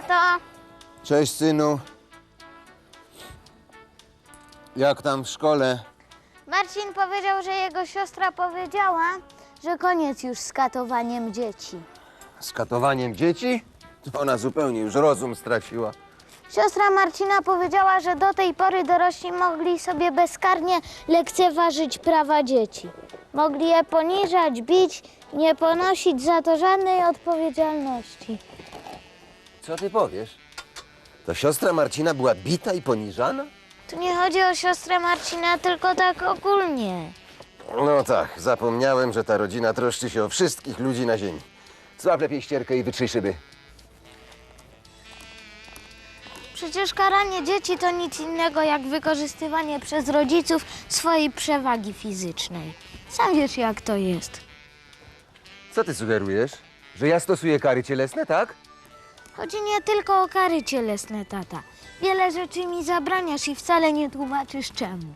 tato. Cześć, synu. Jak tam w szkole? Marcin powiedział, że jego siostra powiedziała, że koniec już z katowaniem dzieci. Z katowaniem dzieci? To Ona zupełnie już rozum straciła. Siostra Marcina powiedziała, że do tej pory dorośli mogli sobie bezkarnie lekceważyć prawa dzieci. Mogli je poniżać, bić, nie ponosić za to żadnej odpowiedzialności. Co ty powiesz? To siostra Marcina była bita i poniżana? Tu nie chodzi o siostrę Marcina, tylko tak ogólnie. No tak, zapomniałem, że ta rodzina troszczy się o wszystkich ludzi na ziemi. Złap lepiej ścierkę i wytrzyj szyby. Przecież karanie dzieci to nic innego jak wykorzystywanie przez rodziców swojej przewagi fizycznej. Sam wiesz, jak to jest. Co ty sugerujesz? Że ja stosuję kary cielesne, tak? Chodzi nie tylko o kary cielesne, tata. Wiele rzeczy mi zabraniasz i wcale nie tłumaczysz czemu.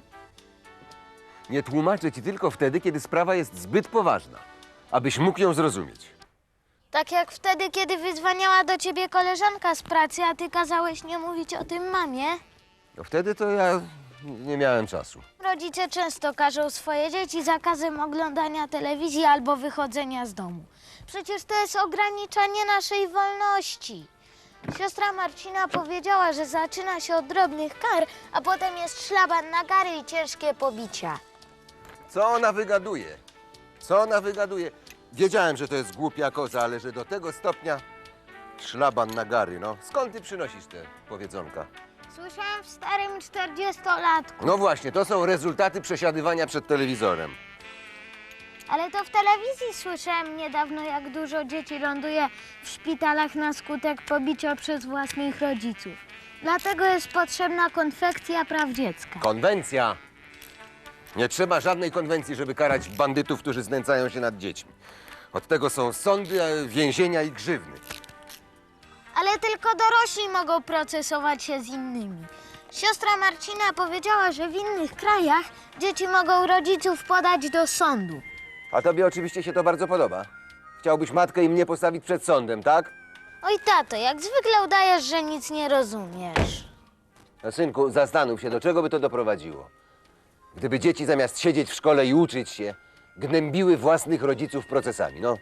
Nie tłumaczę ci tylko wtedy, kiedy sprawa jest zbyt poważna, abyś mógł ją zrozumieć. Tak jak wtedy, kiedy wyzwaniała do ciebie koleżanka z pracy, a ty kazałeś nie mówić o tym mamie. No wtedy to ja nie miałem czasu. Rodzice często karzą swoje dzieci zakazem oglądania telewizji albo wychodzenia z domu. Przecież to jest ograniczanie naszej wolności. Siostra Marcina powiedziała, że zaczyna się od drobnych kar, a potem jest szlaban na gary i ciężkie pobicia. Co ona wygaduje? Co ona wygaduje? Wiedziałem, że to jest głupia koza, ale że do tego stopnia szlaban na gary, no. Skąd ty przynosisz te powiedzonka? Słyszałam w starym 40-latku, No właśnie, to są rezultaty przesiadywania przed telewizorem. ale to w telewizji słyszałem niedawno, jak dużo dzieci ląduje w szpitalach na skutek pobicia przez własnych rodziców. Dlatego jest potrzebna konfekcja praw dziecka. Konwencja! Nie trzeba żadnej konwencji, żeby karać bandytów, którzy znęcają się nad dziećmi. Od tego są sądy, więzienia i grzywny. Ale tylko dorośli mogą procesować się z innymi. Siostra Marcina powiedziała, że w innych krajach dzieci mogą rodziców podać do sądu. A tobie oczywiście się to bardzo podoba. Chciałbyś matkę i mnie postawić przed sądem, tak? Oj, tato, jak zwykle udajesz, że nic nie rozumiesz. No, synku, zastanów się, do czego by to doprowadziło. Gdyby dzieci zamiast siedzieć w szkole i uczyć się, gnębiły własnych rodziców procesami, no.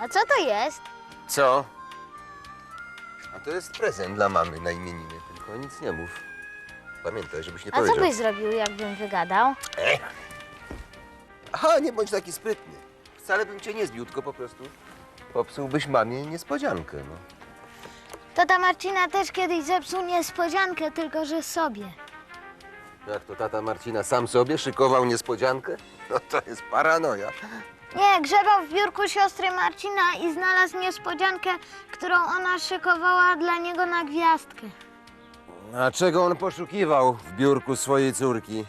A co to jest? Co? A to jest prezent dla mamy na imieniny, tylko nic nie mów. Pamiętaj, żebyś nie A co powiedział. byś zrobił, jakbym wygadał? Aha, nie bądź taki sprytny. Wcale bym cię nie zbił, tylko po prostu popsułbyś mamie niespodziankę, no. Tata Marcina też kiedyś zepsuł niespodziankę, tylko że sobie. Jak to tata Marcina sam sobie szykował niespodziankę? No to jest paranoja. Nie, grzebał w biurku siostry Marcina i znalazł niespodziankę, którą ona szykowała dla niego na gwiazdkę. A czego on poszukiwał w biurku swojej córki?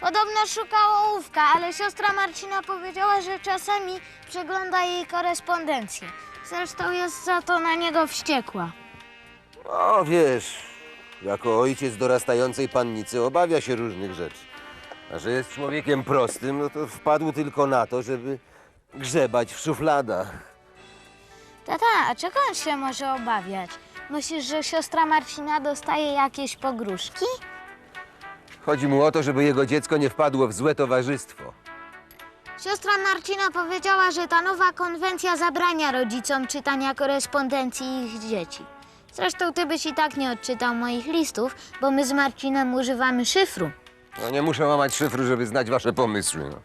Podobno szukał ołówka, ale siostra Marcina powiedziała, że czasami przegląda jej korespondencję. Zresztą jest za to na niego wściekła. O, wiesz, jako ojciec dorastającej pannicy obawia się różnych rzeczy. A że jest człowiekiem prostym, no to wpadł tylko na to, żeby grzebać w szufladach. Tata, a czego on się może obawiać? Myślisz, że siostra Marcina dostaje jakieś pogróżki? Chodzi mu o to, żeby jego dziecko nie wpadło w złe towarzystwo. Siostra Marcina powiedziała, że ta nowa konwencja zabrania rodzicom czytania korespondencji ich dzieci. Zresztą ty byś i tak nie odczytał moich listów, bo my z Marcinem używamy szyfru. No nie muszę łamać szyfru, żeby znać wasze pomysły. No.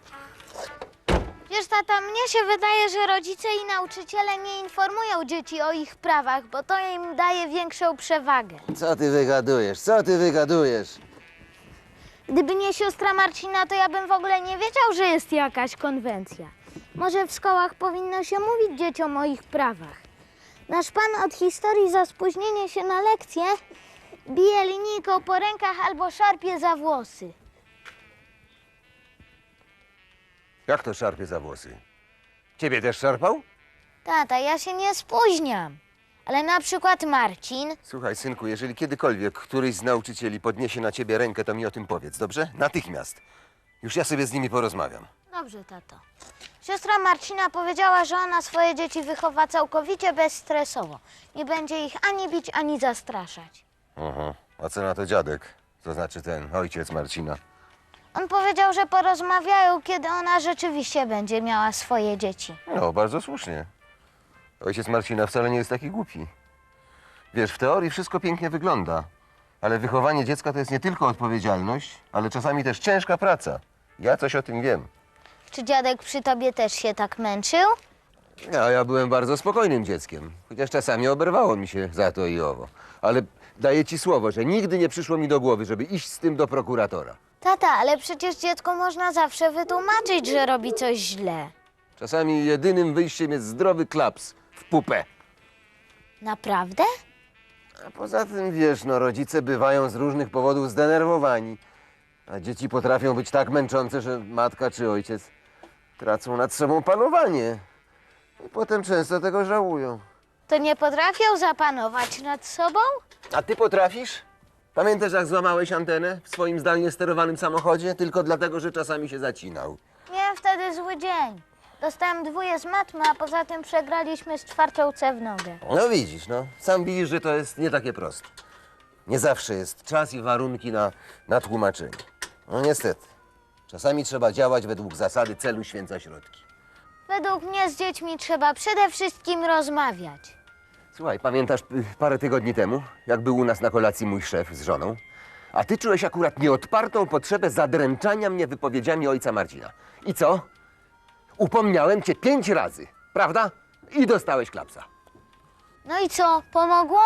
Wiesz, tata, mnie się wydaje, że rodzice i nauczyciele nie informują dzieci o ich prawach, bo to im daje większą przewagę. Co ty wygadujesz? Co ty wygadujesz? Gdyby nie siostra Marcina, to ja bym w ogóle nie wiedział, że jest jakaś konwencja. Może w szkołach powinno się mówić dzieciom o ich prawach. Nasz pan od historii za spóźnienie się na lekcję bije linijką po rękach albo szarpie za włosy. Jak to szarpie za włosy? Ciebie też szarpał? Tata, ja się nie spóźniam. Ale na przykład Marcin. Słuchaj, synku, jeżeli kiedykolwiek któryś z nauczycieli podniesie na ciebie rękę, to mi o tym powiedz, dobrze? Natychmiast. Już ja sobie z nimi porozmawiam. Dobrze, tato. Siostra Marcina powiedziała, że ona swoje dzieci wychowa całkowicie bezstresowo. Nie będzie ich ani bić, ani zastraszać. Aha. A co na to dziadek? To znaczy ten ojciec Marcina. On powiedział, że porozmawiają, kiedy ona rzeczywiście będzie miała swoje dzieci. No, bardzo słusznie. Ojciec Marcina wcale nie jest taki głupi. Wiesz, w teorii wszystko pięknie wygląda, ale wychowanie dziecka to jest nie tylko odpowiedzialność, ale czasami też ciężka praca. Ja coś o tym wiem. Czy dziadek przy tobie też się tak męczył? Ja, ja byłem bardzo spokojnym dzieckiem, chociaż czasami oberwało mi się za to i owo. Ale daję ci słowo, że nigdy nie przyszło mi do głowy, żeby iść z tym do prokuratora. Tata, ale przecież dziecko można zawsze wytłumaczyć, że robi coś źle. Czasami jedynym wyjściem jest zdrowy klaps w pupę. Naprawdę? A poza tym, wiesz, no rodzice bywają z różnych powodów zdenerwowani. A dzieci potrafią być tak męczące, że matka czy ojciec tracą nad sobą panowanie. I potem często tego żałują. To nie potrafią zapanować nad sobą? A ty potrafisz? Pamiętasz, jak złamałeś antenę w swoim zdalnie sterowanym samochodzie? Tylko dlatego, że czasami się zacinał. Miałem wtedy zły dzień. Dostałem dwóje z matmy, a poza tym przegraliśmy z czwartą C w nogę. No widzisz, no. Sam widzisz, że to jest nie takie proste. Nie zawsze jest czas i warunki na, na tłumaczenie. No niestety. Czasami trzeba działać według zasady celu święca środki. Według mnie z dziećmi trzeba przede wszystkim rozmawiać. Słuchaj, pamiętasz y, parę tygodni temu, jak był u nas na kolacji mój szef z żoną? A ty czułeś akurat nieodpartą potrzebę zadręczania mnie wypowiedziami ojca Marcina. I co? Upomniałem cię pięć razy, prawda? I dostałeś klapsa. No i co, pomogło?